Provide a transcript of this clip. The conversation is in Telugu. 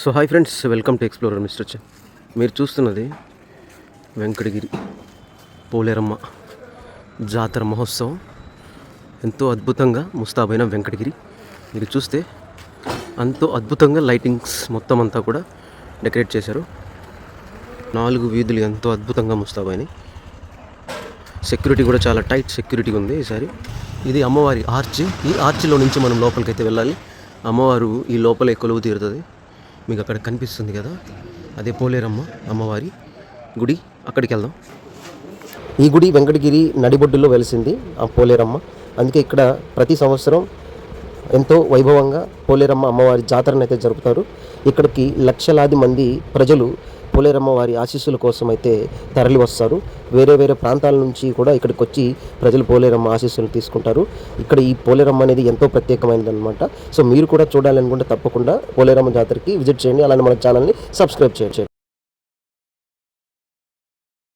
So hi friends welcome to explorer mister చ మీరు చూస్తున్నది వెంకటగిరి పోలేరమ్మ జాతర మహోత్సవం. ఎంతో అద్భుతంగా ముస్తాబైన వెంకటగిరి. మీరు చూస్తే అంతో అద్భుతంగా లైటింగ్స్ మొత్తం అంతా కూడా డెకరేట్ చేశారు. నాలుగు వీధులు ఎంతో అద్భుతంగా ముస్తాబైనాయి. సెక్యూరిటీ కూడా చాలా టైట్ సెక్యూరిటీ ఉంది ఈసారి. ఇది అమ్మవారి ఆర్చ్ ఈ ఆర్చ్లో నుంచి మనం లోపలికి అయితే వెళ్ళాలి. అమ్మవారు ఈ లోపలే కొలువు తీరుతుంది. మీకు అక్కడ కనిపిస్తుంది కదా? అదే పోలేరమ్మ అమ్మవారి గుడి. అక్కడికి వెళ్దాం. ఈ గుడి వెంకటగిరి నడిబొడ్డులో వెలిసింది ఆ పోలేరమ్మ. అందుకే ఇక్కడ ప్రతి సంవత్సరం ఎంతో వైభవంగా పోలేరమ్మ అమ్మవారి జాతరను అయితే జరుపుతారు. ఇక్కడికి లక్షలాది మంది ప్రజలు పోలేరమ్మ వారి ఆశీస్సుల కోసం అయితే తరలి వస్తారు. వేరే వేరే ప్రాంతాల నుంచి కూడా ఇక్కడికి వచ్చి ప్రజలు పోలేరమ్మ ఆశీస్సులు తీసుకుంటారు. ఇక్కడ ఈ పోలేరమ్మ అనేది ఎంతో ప్రత్యేకమైనది అనమాట సో మీరు కూడా చూడాలనుకుంటే తప్పకుండా పోలేరమ్మ జాతరకి విజిట్ చేయండి. అలానే మన ఛానల్ని సబ్స్క్రైబ్ చేయండి.